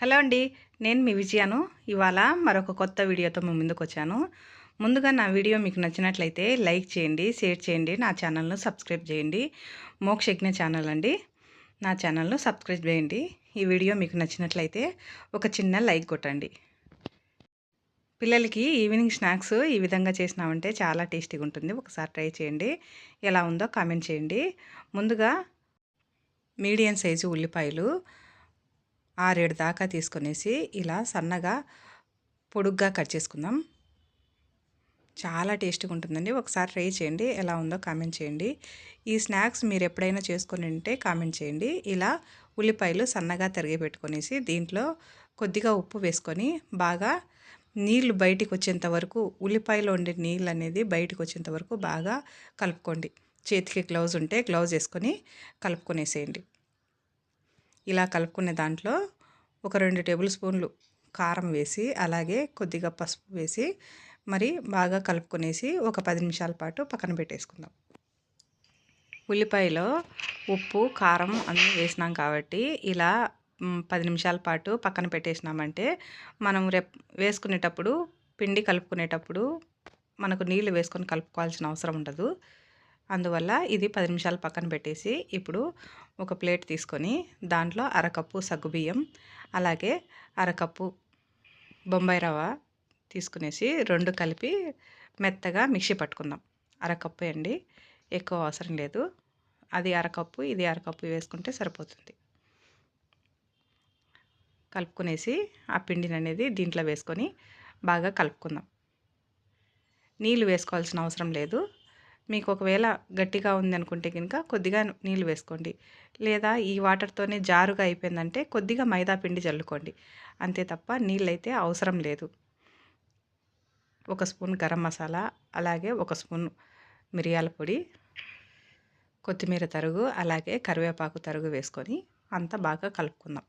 Hello అండి నేను మీ విజయాను. ఇవాళ మరొక కొత్త వీడియోతో మీ ముందుకు వచ్చాను ముందుగా నా వీడియో మీకు నచ్చినట్లయితే లైక్ చేయండి షేర్ చేయండి నా ఛానల్ను సబ్స్క్రైబ్ చేయండి. మోక్షజ్ఞ ఛానల్ అండి. నా ఛానల్ను సబ్స్క్రైబ్ చేయండి. ఈ వీడియో మీకు నచ్చినట్లయితే ఒక చిన్న లైక్ కొట్టండి. పిల్లలకి ఈవినింగ్ స్నాక్స్ ఈ విధంగా చేసినామంటే చాలా టేస్టీగా ఉంటుంది. ఒకసారి ట్రై చేయండి. ఎలా ఉందో కామెంట్ చేయండి. ముందుగా మీడియం సైజు ఉల్లిపాయలు ఆరేడు దాకా తీసుకునేసి ఇలా సన్నగా పొడుగ్గా కట్ చేసుకుందాం. చాలా టేస్టీగా ఉంటుందండి. ఒకసారి ట్రై చేయండి. ఎలా ఉందో కామెంట్ చేయండి. ఈ స్నాక్స్ మీరు ఎప్పుడైనా చేసుకొని ఉంటే కామెంట్ చేయండి. ఇలా ఉల్లిపాయలు సన్నగా తరిగి పెట్టుకొనేసి దీంట్లో కొద్దిగా ఉప్పు వేసుకొని బాగా నీళ్ళు బయటికి వచ్చేంత వరకు ఉల్లిపాయలో ఉండే నీళ్ళు అనేది బయటకు వచ్చేంత వరకు బాగా కలుపుకోండి. చేతికి గ్లౌజ్ ఉంటే గ్లౌజ్ వేసుకొని కలుపుకొనేసేయండి. ఇలా కలుపుకునే దాంట్లో ఒక రెండు టేబుల్ స్పూన్లు కారం వేసి అలాగే కొద్దిగా పసుపు వేసి మరి బాగా కలుపుకునేసి ఒక పది నిమిషాల పాటు పక్కన పెట్టేసుకుందాం. ఉల్లిపాయలో ఉప్పు కారం అన్నీ వేసినాం కాబట్టి ఇలా పది నిమిషాల పాటు పక్కన పెట్టేసినామంటే మనం రేపు వేసుకునేటప్పుడు పిండి కలుపుకునేటప్పుడు మనకు నీళ్ళు వేసుకొని కలుపుకోవాల్సిన అవసరం ఉండదు. అందువల్ల ఇది పది నిమిషాలు పక్కన పెట్టేసి ఇప్పుడు ఒక ప్లేట్ తీసుకొని దాంట్లో అరకప్పు సగ్గుబియ్యం అలాగే అరకప్పు బొంబాయి రవ్వ తీసుకునేసి రెండు కలిపి మెత్తగా మిక్సీ పట్టుకుందాం. అరకప్పు అండి ఎక్కువ అవసరం లేదు. అది అరకప్పు ఇది అరకప్పు వేసుకుంటే సరిపోతుంది. కలుపుకునేసి ఆ పిండిని అనేది దీంట్లో వేసుకొని బాగా కలుపుకుందాం. నీళ్ళు వేసుకోవాల్సిన అవసరం లేదు. మీకు ఒకవేళ గట్టిగా ఉంది అనుకుంటే కనుక కొద్దిగా నీళ్ళు వేసుకోండి. లేదా ఈ వాటర్తోనే జారుగా అయిపోయిందంటే కొద్దిగా మైదా పిండి చల్లుకోండి. అంతే తప్ప నీళ్ళైతే అవసరం లేదు. ఒక స్పూన్ గరం మసాలా అలాగే ఒక స్పూన్ మిరియాల పొడి కొత్తిమీర తరుగు అలాగే కరివేపాకు తరుగు వేసుకొని అంతా బాగా కలుపుకుందాం.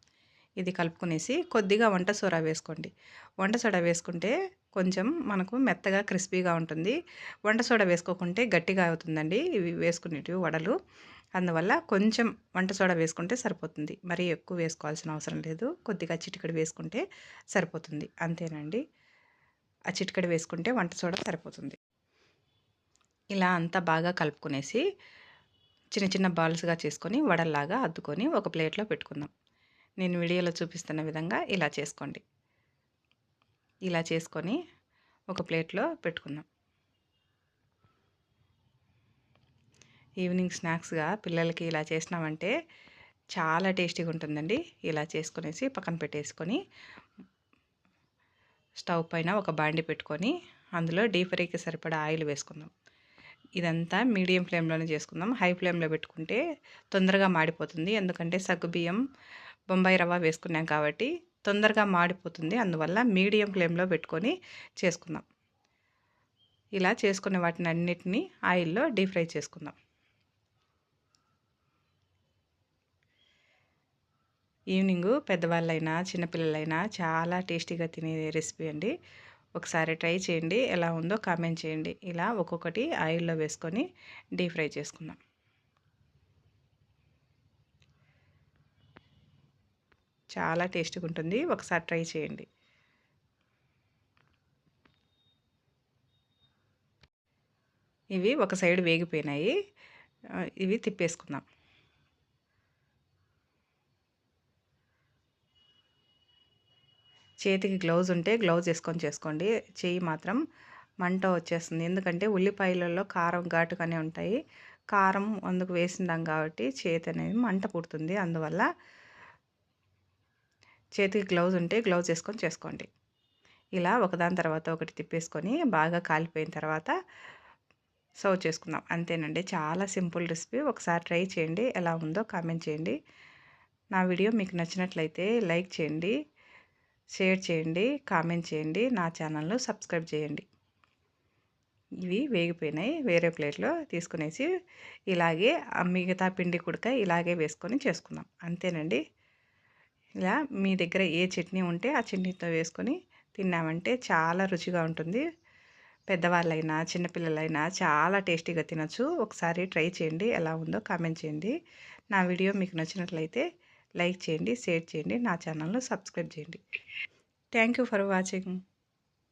ఇది కలుపుకునేసి కొద్దిగా వంట సోడా వేసుకోండి. వంట సోడా వేసుకుంటే కొంచెం మనకు మెత్తగా క్రిస్పీగా ఉంటుంది. వంట సోడా వేసుకోకుంటే గట్టిగా అవుతుందండి. ఇవి వేసుకునేటివి వడలు. అందువల్ల కొంచెం వంట సోడా వేసుకుంటే సరిపోతుంది. మరీ ఎక్కువ వేసుకోవాల్సిన అవసరం లేదు. కొద్దిగా చిటికడి వేసుకుంటే సరిపోతుంది. అంతేనండి. ఆ చిటికడి వేసుకుంటే వంట సోడా సరిపోతుంది. ఇలా అంతా బాగా కలుపుకునేసి చిన్న చిన్న బాల్స్గా చేసుకొని వడల్లాగా అద్దుకొని ఒక ప్లేట్లో పెట్టుకుందాం. నేను వీడియోలో చూపిస్తున్న విధంగా ఇలా చేసుకోండి. ఇలా చేసుకొని ఒక ప్లేట్లో పెట్టుకుందాం. ఈవినింగ్ స్నాక్స్గా పిల్లలకి ఇలా చేసినామంటే చాలా టేస్టీగా ఉంటుందండి ఇలా చేసుకునేసి పక్కన పెట్టేసుకొని స్టవ్ పైన ఒక బాండి పెట్టుకొని అందులో డీప్ ఫ్రైకి సరిపడా ఆయిల్ వేసుకుందాం. ఇదంతా మీడియం ఫ్లేమ్లోనే చేసుకుందాం. హై ఫ్లేమ్లో పెట్టుకుంటే తొందరగా మాడిపోతుంది. ఎందుకంటే సగ్గుబియ్యం బొంబాయి రవ్వ వేసుకున్నాం కాబట్టి తొందరగా మాడిపోతుంది. అందువల్ల మీడియం ఫ్లేమ్లో పెట్టుకొని చేసుకుందాం. ఇలా చేసుకున్న వాటిని అన్నిటినీ ఆయిల్లో డీప్ ఫ్రై చేసుకుందాం. ఈవినింగ్ పెద్దవాళ్ళైనా చిన్నపిల్లలైనా చాలా టేస్టీగా తినే రెసిపీ అండి. ఒకసారి ట్రై చేయండి. ఎలా ఉందో కామెంట్ చేయండి. ఇలా ఒక్కొక్కటి ఆయిల్లో వేసుకొని డీప్ ఫ్రై చేసుకుందాం. చాలా టేస్టీగా ఉంటుంది ఒకసారి ట్రై చేయండి. ఇవి ఒక సైడ్ వేగిపోయినాయి. ఇవి తిప్పేసుకుందాం. చేతికి గ్లౌజ్ ఉంటే గ్లౌజ్ వేసుకొని చేసుకోండి. చేయి మాత్రం మంట వచ్చేస్తుంది. ఎందుకంటే ఉల్లిపాయలలో కారం ఘాటుగానే ఉంటాయి. కారం అందుకు వేసిందాం కాబట్టి చేతి అనేది మంట పుడుతుంది. అందువల్ల చేతికి గ్లౌజ్ ఉంటే గ్లౌజ్ వేసుకొని చేసుకోండి. ఇలా ఒకదాని తర్వాత ఒకటి తిప్పేసుకొని బాగా కాలిపోయిన తర్వాత సర్వ్ చేసుకుందాం. అంతేనండి. చాలా సింపుల్ రెసిపీ. ఒకసారి ట్రై చేయండి. ఎలా ఉందో కామెంట్ చేయండి. నా వీడియో మీకు నచ్చినట్లయితే లైక్ చేయండి షేర్ చేయండి కామెంట్ చేయండి నా ఛానల్ను సబ్స్క్రైబ్ చేయండి. ఇవి వేగిపోయినాయి. వేరే ప్లేట్లో తీసుకునేసి ఇలాగే మిగతా పిండి కుడక ఇలాగే వేసుకొని చేసుకుందాం. అంతేనండి. ఇలా మీ దగ్గర ఏ చట్నీ ఉంటే ఆ చట్నీతో వేసుకొని తిన్నామంటే చాలా రుచిగా ఉంటుంది. పెద్దవాళ్ళైనా చిన్నపిల్లలైనా చాలా టేస్టీగా తినచ్చు. ఒకసారి ట్రై చేయండి. ఎలా ఉందో కామెంట్ చేయండి. నా వీడియో మీకు నచ్చినట్లయితే లైక్ చేయండి షేర్ చేయండి. నా ఛానల్ను సబ్స్క్రైబ్ చేయండి. Thank you for watching.